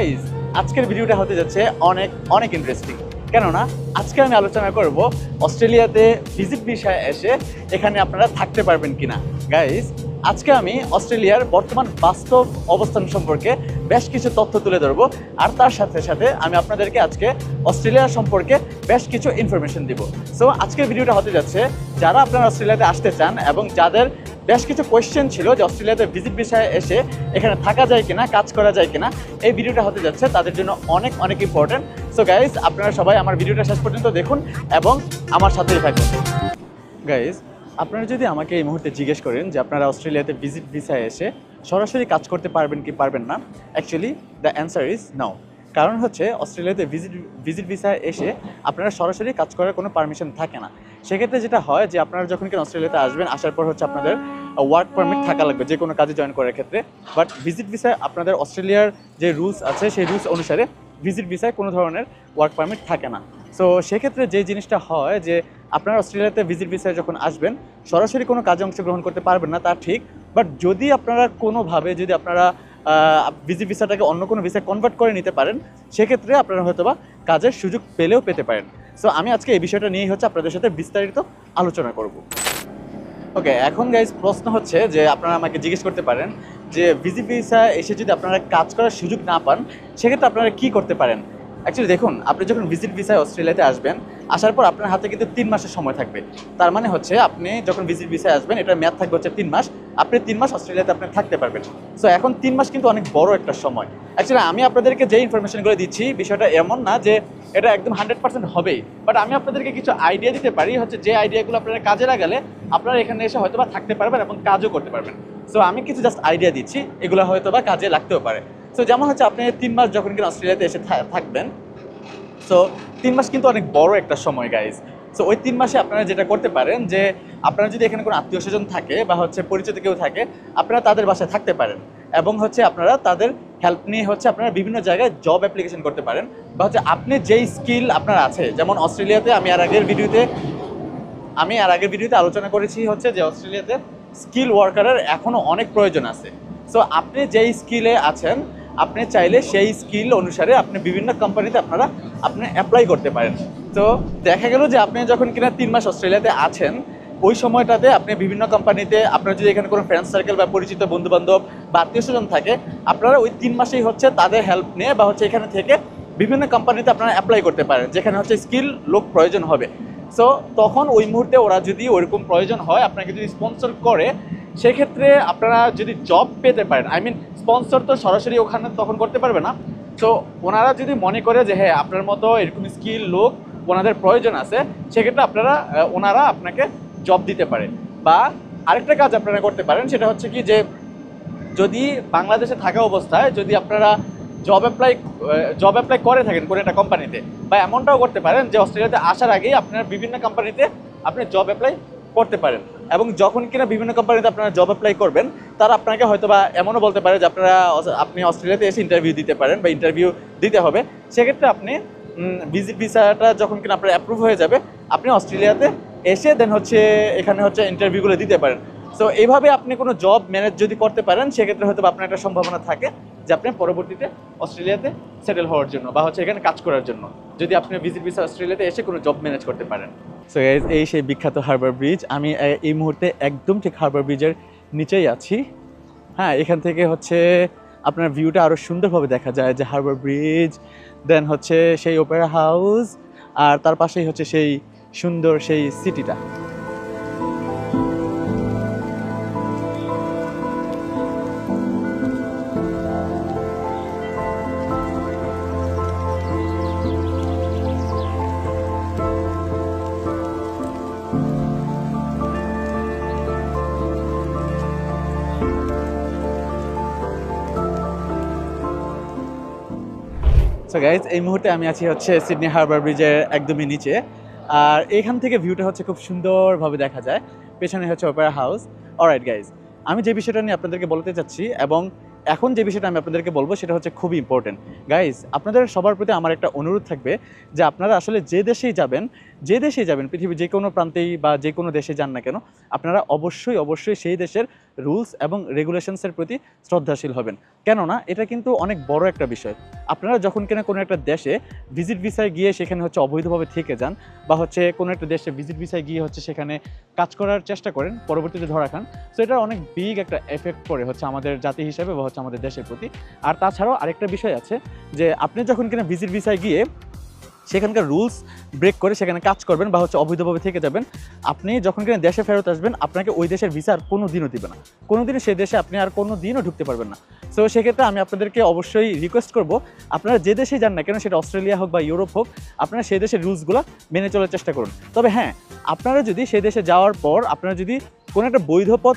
Guys আজকের ভিডিওটা হতে যাচ্ছে অনেক অনেক ইন্টারেস্টিং কেননা, আজকে আমি আলোচনা করব অস্ট্রেলিয়াতে ভিজিট বিষয়ে এসে এখানে আপনারা থাকতে পারবেন কিনা। গাইজ আজকে আমি অস্ট্রেলিয়ার বর্তমান বাস্তব অবস্থান সম্পর্কে বেশ কিছু তথ্য তুলে ধরবো, আর তার সাথে সাথে আমি আপনাদেরকে আজকে অস্ট্রেলিয়া সম্পর্কে বেশ কিছু ইনফরমেশন দিব। সো আজকের ভিডিওটা হতে যাচ্ছে, যারা আপনারা অস্ট্রেলিয়াতে আসতে চান এবং যাদের বেশ কিছু কোয়েশ্চেন ছিল যে অস্ট্রেলিয়াতে ভিজিট বিষয়ে এসে এখানে থাকা যায় কিনা, কাজ করা যায় কিনা, এই ভিডিওটা হতে যাচ্ছে। তাদের জন্য অনেক অনেক ইম্পর্টেন্ট সো গাইজ আপনারা সবাই আমার ভিডিওটা শেষ পর্যন্ত দেখুন এবং আমার সাথেই থাকুন। গাইজ আপনারা যদি আমাকে এই মুহূর্তে জিজ্ঞেস করেন যে আপনারা অস্ট্রেলিয়াতে ভিজিট ভিসায় এসে সরাসরি কাজ করতে পারবেন কি পারবেন না actually the answer is now কারণ হচ্ছে, অস্ট্রেলিয়াতে ভিজিট ভিজিট ভিসায় এসে আপনারা সরাসরি কাজ করার কোনো পারমিশন থাকে না। সেক্ষেত্রে যেটা হয় যে আপনারা যখন কিনা অস্ট্রেলিয়াতে আসবেন, আসার পর হচ্ছে আপনাদের ওয়ার্ক পারমিট থাকা লাগবে যে কোনো কাজে জয়েন করার ক্ষেত্রে। বাট ভিজিট ভিসায় আপনাদের অস্ট্রেলিয়ার যে রুলস আছে, সেই রুলস অনুসারে ভিজিট ভিসায় কোনো ধরনের ওয়ার্ক পারমিট থাকে না। সো সেক্ষেত্রে যে জিনিসটা হয় যে আপনারা অস্ট্রেলিয়াতে ভিজিট ভিসায় যখন আসবেন, সরাসরি কোনো কাজে অংশগ্রহণ করতে পারবেন না, তা ঠিক। বাট যদি আপনারা কোনোভাবে, যদি আপনারা ভিজিট ভিসাটাকে অন্য কোনো ভিসায় কনভার্ট করে নিতে পারেন, সেক্ষেত্রে আপনারা হয়তোবা কাজের সুযোগ পেলেও পেতে পারেন। সো আমি আজকে এই বিষয়টা নিয়েই হচ্ছে আপনাদের সাথে বিস্তারিত আলোচনা করব। ওকে এখন গাইজ প্রশ্ন হচ্ছে যে আপনারা আমাকে জিজ্ঞেস করতে পারেন যে ভিজিট ভিসা এসে যদি আপনারা কাজ করার সুযোগ না পান, সেক্ষেত্রে আপনারা কি করতে পারেন? অ্যাকচুয়ালি দেখুন, আপনি যখন ভিজিট ভিসায় অস্ট্রেলিয়াতে আসবেন, আসার পর আপনার হাতে কিন্তু তিন মাসের সময় থাকবে। তার মানে হচ্ছে আপনি যখন ভিজিট ভিসায় আসবেন, এটার মেয়াদ থাকবে হচ্ছে তিন মাস, আপনি তিন মাস অস্ট্রেলিয়াতে আপনি থাকতে পারবেন। সো এখন তিন মাস কিন্তু অনেক বড় একটা সময়। অ্যাকচুয়ালি আমি আপনাদেরকে যে ইনফরমেশনগুলো দিচ্ছি, বিষয়টা এমন না যে এটা একদম হান্ড্রেড পার্সেন্ট হবেই। বাট আমি আপনাদেরকে কিছু আইডিয়া দিতে পারি, হচ্ছে যে আইডিয়াগুলো আপনারা কাজে লাগালে আপনারা এখানে এসে হয়তো বা থাকতে পারবেন এবং কাজও করতে পারবেন। সো আমি কিছু জাস্ট আইডিয়া দিচ্ছি, এগুলো হয়তো বা কাজে লাগতেও পারে। সো যেমন হচ্ছে আপনি তিন মাস যখন কিনা অস্ট্রেলিয়াতে এসে থাকবেন সো তিন মাস কিন্তু অনেক বড় একটা সময় গাইজ সো ওই তিন মাসে আপনারা যেটা করতে পারেন যে, আপনারা যদি এখানে কোনো আত্মীয় স্বজন থাকে বা হচ্ছে পরিচিত কেউ থাকে, আপনারা তাদের বাসায় থাকতে পারেন। এবং হচ্ছে আপনারা তাদের হেল্প নিয়ে হচ্ছে আপনারা বিভিন্ন জায়গায় জব অ্যাপ্লিকেশন করতে পারেন। বা হচ্ছে আপনি যেই স্কিল আপনার আছে, যেমন অস্ট্রেলিয়াতে আমি আর আগের ভিডিওতে, আমি আর আগের ভিডিওতে আলোচনা করেছি হচ্ছে যে অস্ট্রেলিয়াতে স্কিল ওয়ার্কারের এখনও অনেক প্রয়োজন আছে। সো আপনি যেই স্কিলে আছেন, আপনি চাইলে সেই স্কিল অনুসারে আপনি বিভিন্ন কোম্পানিতে আপনারা আপনি অ্যাপ্লাই করতে পারেন। তো দেখা গেল যে আপনি যখন কিনা তিন মাস অস্ট্রেলিয়াতে আছেন ওই সময়টাতে আপনি বিভিন্ন কোম্পানিতে আপনার যদি এখানে কোনো ফ্রেন্ড সার্কেল বা পরিচিত বন্ধু বান্ধব বা আত্মীয় স্বজন থাকে, আপনারা ওই তিন মাসেই হচ্ছে তাদের হেল্প নিয়ে বা হচ্ছে এখানে থেকে বিভিন্ন কোম্পানিতে আপনারা অ্যাপ্লাই করতে পারেন, যেখানে হচ্ছে স্কিল লোক প্রয়োজন হবে। সো তখন ওই মুহূর্তে ওরা যদি ওইরকম প্রয়োজন হয়, আপনাকে যদি স্পন্সর করে, সেক্ষেত্রে আপনারা যদি জব পেতে পারেন আই মিন স্পন্সর তো সরাসরি ওখানে তখন করতে পারবে না। তো ওনারা যদি মনে করে যে হ্যাঁ আপনার মতো এরকম স্কিল লোক, ওনাদের প্রয়োজন আছে, সেক্ষেত্রে আপনারা ওনারা আপনাকে জব দিতে পারে। বা আরেকটা কাজ আপনারা করতে পারেন, সেটা হচ্ছে কি যে, যদি বাংলাদেশে থাকা অবস্থায় যদি আপনারা জব অ্যাপ্লাই জব অ্যাপ্লাই করে থাকেন কোনো একটা কোম্পানিতে বা এমনটাও করতে পারেন যে অস্ট্রেলিয়াতে আসার আগেই আপনার বিভিন্ন কোম্পানিতে আপনি জব অ্যাপ্লাই করতে পারেন। এবং যখন কিনা বিভিন্ন কোম্পানিতে আপনারা জব অ্যাপ্লাই করবেন, তারা আপনাকে হয়তো বা এমনও বলতে পারে যে আপনারা আপনি অস্ট্রেলিয়াতে এসে ইন্টারভিউ দিতে পারেন বা ইন্টারভিউ দিতে হবে। সেক্ষেত্রে আপনি ভিজিট ভিসাটা যখন কিনা আপনার অ্যাপ্রুভ হয়ে যাবে, আপনি অস্ট্রেলিয়াতে এসে দেন হচ্ছে এখানে হচ্ছে ইন্টারভিউগুলো দিতে পারেন। সো এইভাবে আপনি কোনো জব ম্যানেজ যদি করতে পারেন, সেক্ষেত্রে হয়তো আপনার একটা সম্ভাবনা থাকে যে আপনি পরবর্তীতে অস্ট্রেলিয়াতে সেটেল হওয়ার জন্য বা হচ্ছে এখানে কাজ করার জন্য। যদি আপনি ভিজিট ভিসা অস্ট্রেলিয়াতে এসে কোনো জব ম্যানেজ করতে পারেন। সো এই সেই বিখ্যাত হারবার ব্রিজ আমি এই মুহূর্তে একদম ঠিক হারবার ব্রিজের নিচেই আছি। হ্যাঁ এখান থেকে হচ্ছে আপনার ভিউটা আরও সুন্দরভাবে দেখা যায় যে হারবার ব্রিজ দেন হচ্ছে সেই ওপেরা হাউস আর তার পাশেই হচ্ছে সেই সুন্দর সেই সিটিটা। সো এই মুহূর্তে আমি আছি হচ্ছে সিডনি হারবার ব্রিজের একদমই নিচে। আর এখান থেকে ভিউটা হচ্ছে খুব সুন্দরভাবে দেখা যায়। পেছনে হচ্ছে ওপেরা হাউস অলরাইট গাইজ আমি যে বিষয়টা নিয়ে আপনাদেরকে বলতে চাচ্ছি এবং এখন যে বিষয়টা আমি আপনাদেরকে বলব সেটা হচ্ছে খুবই ইম্পর্টেন্ট গাইজ আপনাদের সবার প্রতি আমার একটা অনুরোধ থাকবে যে আপনারা আসলে যে দেশেই যাবেন যে দেশে যাবেন, পৃথিবীর যে কোনো প্রান্তেই বা যে কোনো দেশে যান না কেন, আপনারা অবশ্যই অবশ্যই সেই দেশের রুলস এবং রেগুলেশনসের প্রতি শ্রদ্ধাশীল হবেন। কেননা, এটা কিন্তু অনেক বড় একটা বিষয়। আপনারা যখন কিনা কোনো একটা দেশে ভিজিট ভিসায় গিয়ে সেখানে হচ্ছে অবৈধভাবে থেকে যান বা হচ্ছে কোনো একটা দেশে ভিজিট ভিসায় গিয়ে হচ্ছে সেখানে কাজ করার চেষ্টা করেন, পরবর্তীতে ধরা খান সো এটা অনেক বিগ একটা এফেক্ট পড়ে হচ্ছে আমাদের জাতি হিসেবে বা হচ্ছে আমাদের দেশের প্রতি। আর তাছাড়াও আরেকটা বিষয় আছে যে, আপনি যখন কিনা ভিজিট ভিসায় গিয়ে সেখানকার রুলস ব্রেক করে সেখানে কাজ করবেন বা হচ্ছে অবৈধভাবে থেকে যাবেন। আপনি যখন কিনা দেশে ফেরত আসবেন, আপনাকে ওই দেশের ভিসা আর কোনো দিনও দিবে না। কোনো দিনও সেই দেশে আপনি আর কোনো দিনও ঢুকতে পারবেন না। সো সেক্ষেত্রে আমি আপনাদেরকে অবশ্যই রিকোয়েস্ট করব, আপনারা যে দেশে যান না কেন, সেটা অস্ট্রেলিয়া হোক বা ইউরোপ হোক, আপনারা সেই দেশের রুলসগুলো মেনে চলার চেষ্টা করুন। তবে হ্যাঁ আপনারা যদি সেই দেশে যাওয়ার পর আপনারা যদি কোনো একটা বৈধ পথ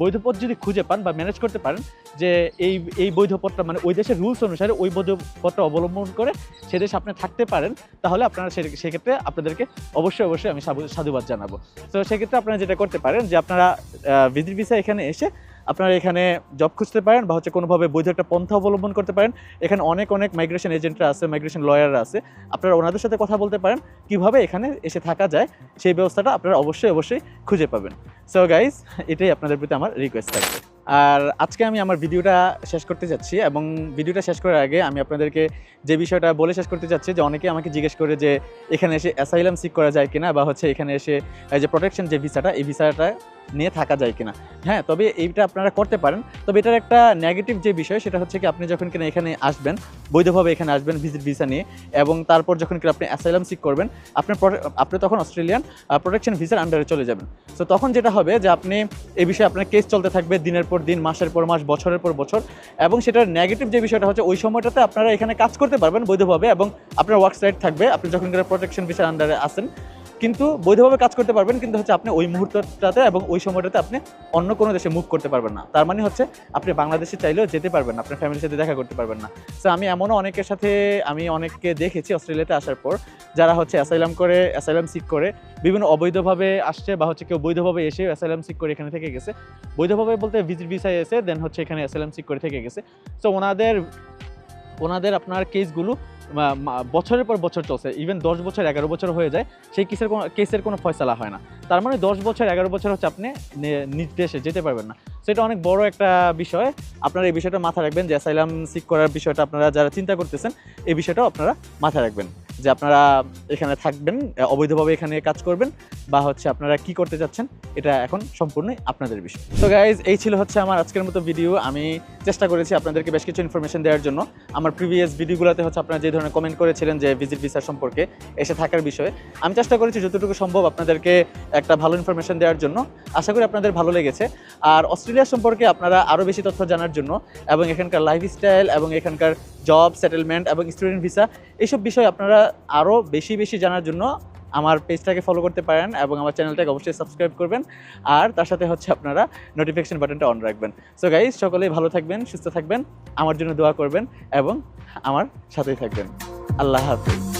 বৈধ পথ যদি খুঁজে পান বা ম্যানেজ করতে পারেন, যে এই এই বৈধ পথটা মানে ওই দেশের রুলস অনুসারে ওই বৈধ পথটা অবলম্বন করে সে দেশে আপনি থাকতে পারেন তাহলে আপনারা সেক্ষেত্রে আপনাদেরকে অবশ্যই অবশ্যই আমি সাধুবাদ জানাব। তো সেক্ষেত্রে আপনারা যেটা করতে পারেন যে আপনারা ভিজিট ভিসা এখানে এসে আপনারা এখানে জব খুঁজতে পারেন বা হচ্ছে কোনোভাবে বৈধ একটা পন্থা অবলম্বন করতে পারেন। এখানে অনেক অনেক মাইগ্রেশন এজেন্টরা আছে মাইগ্রেশন লয়াররা আছে। আপনারা ওনাদের সাথে কথা বলতে পারেন, কীভাবে এখানে এসে থাকা যায়, সেই ব্যবস্থাটা আপনারা অবশ্যই অবশ্যই খুঁজে পাবেন। সো গাইজ এটাই আপনাদের প্রতি আমার রিকোয়েস্ট থাকবে। আর আজকে আমি আমার ভিডিওটা শেষ করতে যাচ্ছি এবং ভিডিওটা শেষ করার আগে আমি আপনাদেরকে যে বিষয়টা বলে শেষ করতে যাচ্ছি যে অনেকে আমাকে জিজ্ঞেস করে যে এখানে এসে অ্যাসাইলাম সিক করা যায় কিনা বা হচ্ছে এখানে এসে যে প্রোটেকশন যে ভিসাটা এই ভিসাটা নিয়ে থাকা যায় কিনা। হ্যাঁ তবে এইটা আপনারা করতে পারেন। তবে এটার একটা নেগেটিভ যে বিষয়, সেটা হচ্ছে কি আপনি যখন কিনা এখানে আসবেন, বৈধভাবে এখানে আসবেন ভিজিট ভিসা নিয়ে, এবং তারপর যখন কিনা আপনি অ্যাসাইলাম সিক করবেন আপনার আপনি তখন অস্ট্রেলিয়ান প্রোটেকশন ভিসার আন্ডারে চলে যাবেন। সো তখন যেটা হবে যে আপনি এই বিষয়ে আপনার কেস চলতে থাকবে দিনের পর দিন, মাসের পর মাস, বছরের পর বছর, এবং সেটার নেগেটিভ যে বিষয়টা হচ্ছে, ওই সময়টাতে আপনারা এখানে কাজ করতে পারবেন বৈধভাবে, এবং আপনার ওয়ার্ক সাইট থাকবে। আপনি যখন কিনা প্রোটেকশন ভিসার আন্ডারে আসেন কিন্তু বৈধভাবে কাজ করতে পারবেন, কিন্তু হচ্ছে আপনি ওই মুহূর্তটাতে এবং ওই সময়টাতে আপনি অন্য কোনো দেশে মুভ করতে পারবেন না। তার মানে হচ্ছে আপনি বাংলাদেশে চাইলেও যেতে পারবেন না, আপনার ফ্যামিলির সাথে দেখা করতে পারবেন না। সো আমি এমনও অনেকের সাথে, আমি অনেককে দেখেছি অস্ট্রেলিয়াতে আসার পর, যারা হচ্ছে অ্যাসাইলাম করে অ্যাসাইলাম সিক করে, বিভিন্ন অবৈধভাবে আসছে বা হচ্ছে কেউ বৈধভাবে এসে অ্যাসাইলাম সিক করে এখানে থেকে গেছে। বৈধভাবে বলতে ভিজিট ভিসায় এসে দেন হচ্ছে এখানে অ্যাসাইলাম সিক করে থেকে গেছে। সো ওনাদের ওনাদের আপনার কেসগুলো বছরের পর বছর চলছে। ইভেন দশ বছর, এগারো বছর হয়ে যায়, সেই কেসের কোনো কেসের কোনো ফয়সালা হয় না। তার মানে দশ বছর, এগারো বছর হচ্ছে আপনি নিজ দেশে যেতে পারবেন না। সেটা অনেক বড় একটা বিষয়। আপনারা এই বিষয়টা মাথায় রাখবেন যে অ্যাসাইলাম সিক করার বিষয়টা আপনারা যারা চিন্তা করতেছেন, এই বিষয়টাও আপনারা মাথায় রাখবেন। যে আপনারা এখানে থাকবেন, অবৈধভাবে এখানে কাজ করবেন বা হচ্ছে আপনারা কি করতে যাচ্ছেন এটা এখন সম্পূর্ণই আপনাদের বিষয়। তো গাইজ এই ছিল হচ্ছে আমার আজকের মতো ভিডিও আমি চেষ্টা করেছি আপনাদেরকে বেশ কিছু ইনফরমেশন দেওয়ার জন্য। আমার প্রিভিয়াস ভিডিওগুলোতে হচ্ছে আপনারা যে ধরনের কমেন্ট করেছিলেন যে ভিজিট ভিসা সম্পর্কে, এসে থাকার বিষয়ে, আমি চেষ্টা করেছি যতটুকু সম্ভব আপনাদেরকে একটা ভালো ইনফরমেশন দেওয়ার জন্য। আশা করি আপনাদের ভালো লেগেছে। আর অস্ট্রেলিয়া সম্পর্কে আপনারা আরও বেশি তথ্য জানার জন্য এবং এখানকার লাইফস্টাইল এবং এখানকার জব সেটেলমেন্ট এবং স্টুডেন্ট ভিসা এইসব বিষয় আপনারা আরও বেশি বেশি জানার জন্য আমার পেজটাকে ফলো করতে পারেন এবং আমার চ্যানেলটাকে অবশ্যই সাবস্ক্রাইব করবেন। আর তার সাথে হচ্ছে আপনারা নোটিফিকেশন বাটনটা অন রাখবেন। সো গাইজ সকলেই ভালো থাকবেন, সুস্থ থাকবেন, আমার জন্য দোয়া করবেন এবং আমার সাথেই থাকবেন। আল্লাহ হাফিজ।